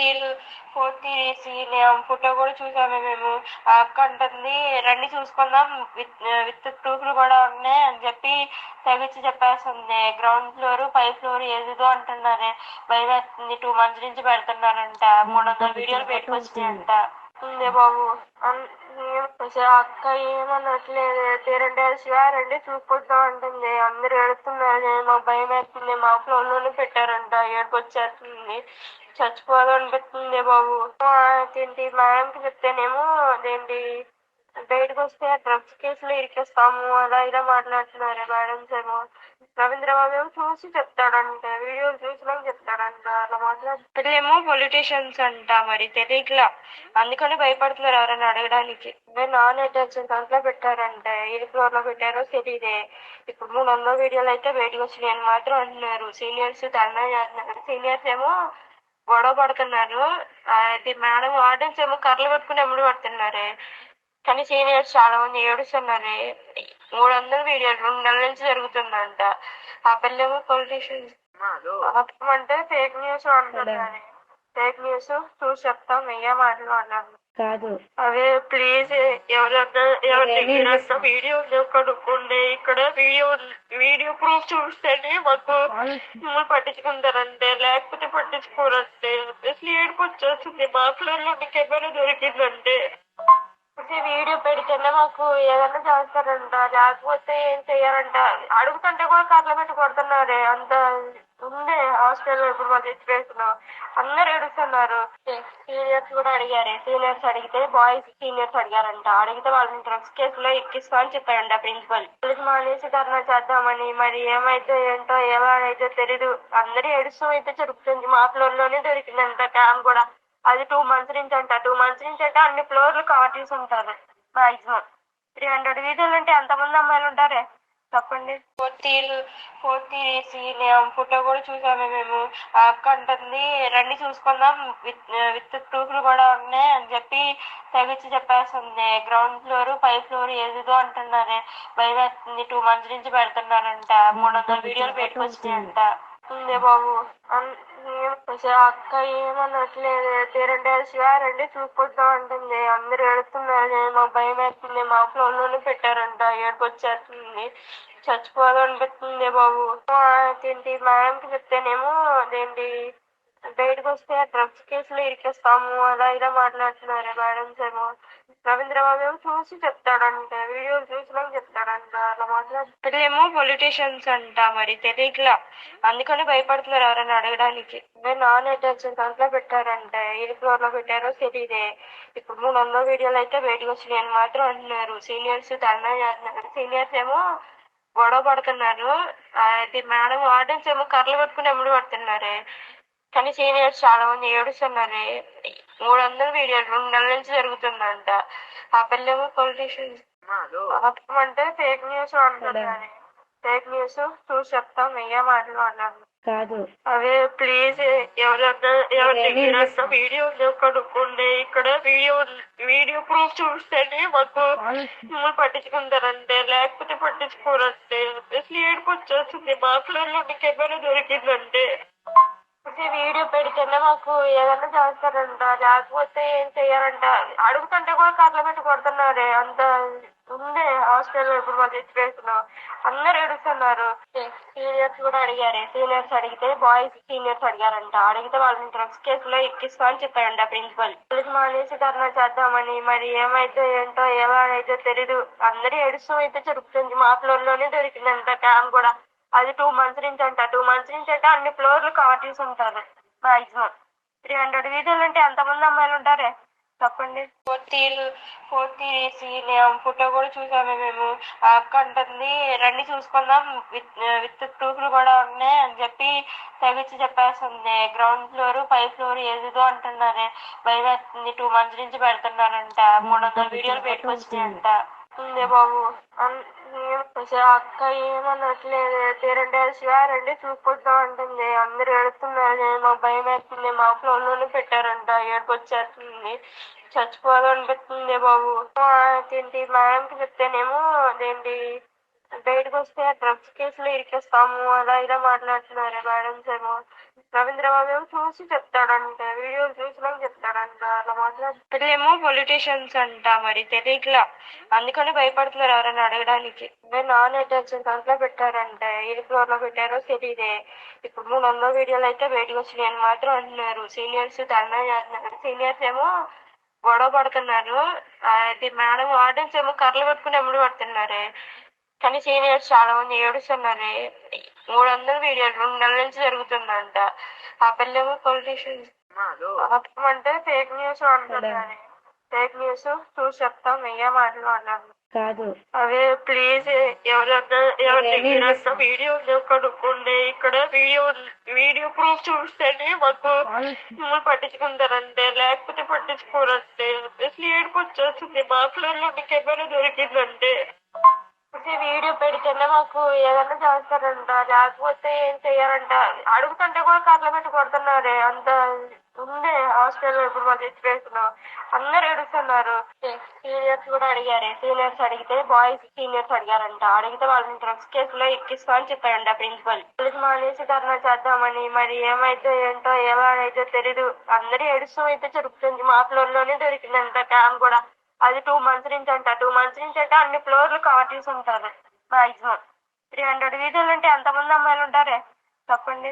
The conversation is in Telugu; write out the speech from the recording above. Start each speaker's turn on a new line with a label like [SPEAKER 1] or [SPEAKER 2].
[SPEAKER 1] ఇయర్ సీని ఫోటో కూడా చూసాము మేము. ఆ అక్క అంటుంది రండి చూసుకుందాం విత్ విత్ ప్రూఫ్లు కూడా ఉన్నాయి అని చెప్పి తెగించి చెప్పేస్తుంది. గ్రౌండ్ ఫ్లోర్ పై ఫ్లోర్ ఏదేదో అంటున్నారే. భయం వేస్తుంది. టూ మంత్స్ నుంచి పెడుతున్నారంట. మూడు వందల వీడియోలు పెట్టుకొచ్చినాయంట. ఉంది బాబు. అసలు అక్క ఏమనట్లేదు. తీరండి శివ రండి చూసుకుంటాం అంటుంది. అందరు ఏడుస్తున్నారు. మాకు భయం వేస్తుంది. మా ఫ్లోర్లోనే పెట్టారంట. ఏడుపు చచ్చిపోవాలనిపిస్తుంది చచ్చిపోదాం అనిపిస్తుంది బాబు అదేంటి ఏంటి మేడంకి చెప్తేనేమో అదేంటి బయటకు వస్తే డ్రగ్స్ కేసులో ఇరికేస్తాము అలా ఇలా మాట్లాడుతున్నారు మేడమ్స్ ఏమో. రవీంద్రబాబు ఏమో చూసి చెప్తాడంట వీడియోలు చూసినాక చెప్తాడంట అలా మాట్లాడు. ఏమో పొలిటీషియన్స్ అంట మరి తెలియట్లా అందుకని భయపడుతున్నారు ఎవరైనా అడగడానికి. నాన్ అటెన్షన్ దాంట్లో పెట్టారంట ఏ ఫ్లోర్లో పెట్టారో తెలియదే ఇప్పుడు మూడు వందల వీడియోలు అయితే బయటకు వచ్చినాయి అని మాత్రం అంటున్నారు. సీనియర్స్ ధర్నా చేస్తున్నారు. సీనియర్స్ ఏమో గొడవ పడుతున్నారు అది మేడం వార్డెన్స్ ఏమో కర్రలు పట్టుకుని ఎమ్మడి పడుతున్నారే. కానీ సీనియర్స్ చాలా మంది ఏడుస్తున్నారు. మూడు వందల వీడియోలు రెండు నెలల నుంచి జరుగుతుందంట. ఆ పిల్లేమో పొలిటీషియన్స్ అంటే ఫేక్ న్యూస్ అంటున్నారు ఫేక్ న్యూస్ చూసి చెప్తాం వెయ్య మాటలు అన్నాను.
[SPEAKER 2] కాదు.
[SPEAKER 1] అవే ప్లీజ్ ఎవరన్నా ఎవరి దగ్గర వీడియో కనుక్కోండి. ఇక్కడ వీడియో వీడియో ప్రూఫ్ చూస్తేనే మాకు పట్టించుకుంటారంటే లేకపోతే పట్టించుకోరంటే అసలు ఏడుపు వచ్చేస్తుంది. మా ఫ్లోర్లో కెమెరా దొరికిందంటే వీడియో పెడితేనే మాకు ఏదైనా చేస్తారంట. లేకపోతే ఏం చెయ్యారంట అడుగుతుంటే కూడా కట్ల పెట్టి కొడుతున్నారే. అంత ఉందే హాస్టల్ ఇప్పుడు మా సిచ్యువేషన్ అందరు ఏడుస్తున్నారు. సీనియర్స్ కూడా అడిగారు. సీనియర్స్ అడిగితే బాయ్స్ సీనియర్స్ అడిగారంట. అడిగితే వాళ్ళని డ్రగ్స్ కేసులో ఎక్కిస్తా అని చెప్పారంట ప్రిన్సిపల్ కాలేజ్ మానేసి ధర్నా చేద్దామని మరి ఏమైతే ఏంటో ఏమైతే తెలీదు. అందరూ ఏడుస్తూ అయితే జరుగుతుంది. మా ఫ్లోర్లోనే దొరికిందంట క్యామ్ కూడా. అది టూ మంత్స్ నుంచి అంట. టూ మంత్స్ నుంచి అంటే అన్ని ఫ్లోర్లు కవర్ చేసి ఉంటారు. మాక్సిమం త్రీ హండ్రెడ్ వీడియోలు అంటే ఎంతమంది అమ్మాయిలు ఉంటారే? చెప్పండి fourth year fourth year photo కూడా చూసాము మేము. ఆ అక్క అంటుంది రండి చూసుకుందాం విత్ విత్ ప్రూఫ్లు కూడా ఉన్నాయి అని చెప్పి తెగించి చెప్పేస్తుంది. గ్రౌండ్ ఫ్లోర్ పై ఫ్లోర్ ఏదేదో అంటున్నారే భయం వేస్తుంది టూ మంత్స్ నుంచి పెడుతున్నారంట. మూడు వందల వీడియోలు పెట్టుకొచ్చినాయంట. ఉందే బాబు. ఏం అసలు అక్క ఏమనట్లేదు. తీరండి శివ రండి చూసుకుంటాం అంటుంది. అందరు ఏడుతున్నారు. మాకు భయం వేస్తుంది. మా ఫ్లోర్లోనే పెట్టారంట. ఏడుపు వచ్చేస్తుంది. చచ్చిపోవాలనిపిస్తుంది బాబు. ఆ, ఏంటి మేడంకి చెప్తేనేమో అదేంటి బయటకు వస్తే డ్రగ్స్ కేసులో ఇరికిస్తాము అలా ఇలా మాట్లాడుతున్నారు మేడమ్స్ ఏమో రవీంద్రబాబు ఏమో చూసి చెప్తాడంట వీడియోలు చూసినాక చెప్తాడంట అలా మాట్లాడుతున్నారు ఏమో పొలిటీషియన్స్ అంట మరి తెలియట్లా. అందుకని భయపడుతున్నారు ఎవరైనా అడగడానికి. నాన్ అటెన్షన్ దాంట్లో పెట్టారంట ఏ ఫ్లోర్లో పెట్టారో తెలియదే ఇప్పుడు మూడు వందల వీడియోలు అయితే బయటకు వచ్చినాయి అని మాత్రం అంటున్నారు. సీనియర్స్ ధర్నా చేస్తున్నారు. సీనియర్స్ ఏమో గొడవ పడుతున్నారు. అది మేడం వార్డెన్స్ ఏమో కర్రలు పట్టుకుని ఎమ్మడి పడుతున్నారే. కానీ సీనియర్స్ చాలా మంది ఏడుస్తున్నారు. మూడు వందల వీడియోలు రెండు నెలల నుంచి జరుగుతుందంట. ఆ పిల్లేమో పొలిటీషియన్స్ అంటే ఫేక్ న్యూస్ అంటున్నారు ఫేక్ న్యూస్ చూసి చెప్తాం వెయ్య మాటలు అన్నాను
[SPEAKER 2] కాదు.
[SPEAKER 1] అవే ప్లీజ్ ఎవరన్నా వీడియో కనుక్కోండి. ఇక్కడ వీడియో వీడియో ప్రూఫ్ చూస్తేనే మాకు మిమ్మల్ని పట్టించుకుంటారంటే లేకపోతే పట్టించుకోరంటే అసలు ఏడుపు వచ్చేస్తుంది. మా ఫ్లోర్లో కెమెరా దొరికిందంటే? అసలు వీడియో పెడితేనే మాకు ఏదైనా చేస్తారంట. లేకపోతే ఏం చెయ్యారంట అడుగుతుంటే కూడా కట్ల పెట్టి కొడుతున్నారే. అంత ఉందే హాస్టల్ ఇప్పుడు మా సిచ్యువేషన్. అందరు ఏడుస్తున్నారు. సీనియర్స్ కూడా అడిగారు. సీనియర్స్ అడిగితే బాయ్స్ సీనియర్స్ అడిగారంట. అడిగితే వాళ్ళని డ్రగ్స్ కేసులో ఎక్కిస్తా అని చెప్పారంట ప్రిన్సిపల్. కాలేజ్ మానేసి ధర్నా చేద్దామని మరి ఏమైతే ఏంటో ఏమైతే తెలీదు. అందరూ ఏడుస్తూ అయితే జరుగుతుంది మా ఫ్లోర్లోనే దొరికిందంట క్యామ్ కూడా. అది టూ మంత్స్ నుంచి అంట. టూ మంత్స్ నుంచి అంటే అన్ని ఫ్లోర్లు కవర్ చేసి ఉంటారు మాక్సిమం త్రీ హండ్రెడ్ వీడియోలు అంటే ఎంతమంది అమ్మాయిలు ఉంటారే? చెప్పండి. Fourth year fourth year photo కూడా చూసాము మేము. ఆ అక్క అంటుంది రండి చూసుకుందాం విత్ విత్ ప్రూఫ్లు కూడా ఉన్నాయి అని చెప్పి తెగించి చెప్పేస్తుంది. గ్రౌండ్ ఫ్లోర్ పై ఫ్లోర్ ఏదేదో అంటున్నారే. భయం వేస్తుంది టూ మంత్స్ నుంచి పెడుతున్నారంట. మూడు వందల వీడియోలు పెట్టుకొచ్చినాయంట ఉంది బాబు. అసలు అక్క ఏమనట్లేదు. తీరండి శివ రండి చూసుకుంటాం అంటుంది. అందరు ఏడుస్తున్నారు మాకు భయం వేస్తుంది. మా ఫ్లోర్లోనే పెట్టారంట. ఏడుపు వచ్చేస్తుంది. చచ్చిపోదాం అనిపిస్తుంది బాబు ఏంటి మేడంకి చెప్తేనేమో అదేంటి బయటకు వస్తే డ్రగ్స్ కేసులో ఇరికిస్తాము అలా ఇలా మాట్లాడుతున్నారు మేడమ్స్ ఏమో రవీంద్రబాబు ఏమో చూసి చెప్తాడంట వీడియోలు చూసినాక చెప్తాడంట అలా మాట్లాడు. వీళ్ళేమో పొలిటీషియన్స్ అంట మరి తెలియట్లా అందుకని భయపడుతున్నారు ఎవరైనా అడగడానికి. నాన్ అటాచ్మెంట్ దాంట్లో పెట్టారంట ఏ ఫ్లోర్లో పెట్టారో తెలియదే ఇప్పుడు మూడు వందల వీడియోలు అయితే బయటకు వచ్చినాయి అని మాత్రం అంటున్నారు. సీనియర్స్ ధర్నా చేస్తున్నారు. సీనియర్స్ ఏమో గొడవ పడుతున్నారు. అది మేడం ఆడియన్స్ ఏమో కర్రలు పట్టుకుని ఎమ్మడి పడుతున్నారు. కానీ సీనియర్స్ చాలా మంది ఏడుస్తున్నారు. మూడు వందల వీడియోలు రెండు నెలల నుంచి జరుగుతుందంట. ఆ పిల్లేమో పొలిటీషియన్స్ అంటే ఫేక్ న్యూస్ అంటున్నారు ఫేక్ న్యూస్ చూసి చెప్తాం వెయ్యే మాటలు అన్నారు.
[SPEAKER 2] కాదు.
[SPEAKER 1] అవే ప్లీజ్ ఎవరన్నా వీడియో కనుక్కోండి. ఇక్కడ వీడియో వీడియో ప్రూఫ్ చూస్తేనే మాకు మిమ్మల్ని పట్టించుకుంటారంటే లేకపోతే పట్టించుకోరంటే అసలు ఏడుపు వచ్చేస్తుంది. మా ఫ్లోర్లో కెమెరా దొరికిందంటే. అంటే వీడియో పెడితేనే మాకు ఏదైనా చేస్తారంట. లేకపోతే ఏం చెయ్యారంట అడుగుతుంటే కూడా కర్ల పెట్టి కొడుతున్నారే. అంత ఉందే హాస్టల్లో ఇప్పుడు మా సిచ్యువేషన్. అందరు ఏడుస్తున్నారు. సీనియర్స్ కూడా అడిగారు. సీనియర్స్ అడిగితే బాయ్స్ సీనియర్స్ అడిగారంట. అడిగితే వాళ్ళని డ్రగ్స్ కేసులో ఎక్కిస్తామని చెప్పారంట ప్రిన్సిపల్. కాలేజ్ మానేసి ధర్నా చేద్దామని మరి ఏమైతే ఏంటో ఏమైతే తెలీదు. అందరూ ఏడుస్తూ అయితే జరుగుతుంది. మా ఫ్లోర్లోనే దొరికిందంట క్యామ్ కూడా. అది టూ మంత్స్ నుంచి అంట. టూ మంత్స్ నుంచి అంటే అన్ని ఫ్లోర్లు కవర్ చేసి ఉంటారు మాక్సిమం త్రీ హండ్రెడ్ వీధులు అంటే ఎంతమంది అమ్మాయిలు ఉంటారే? చెప్పండి.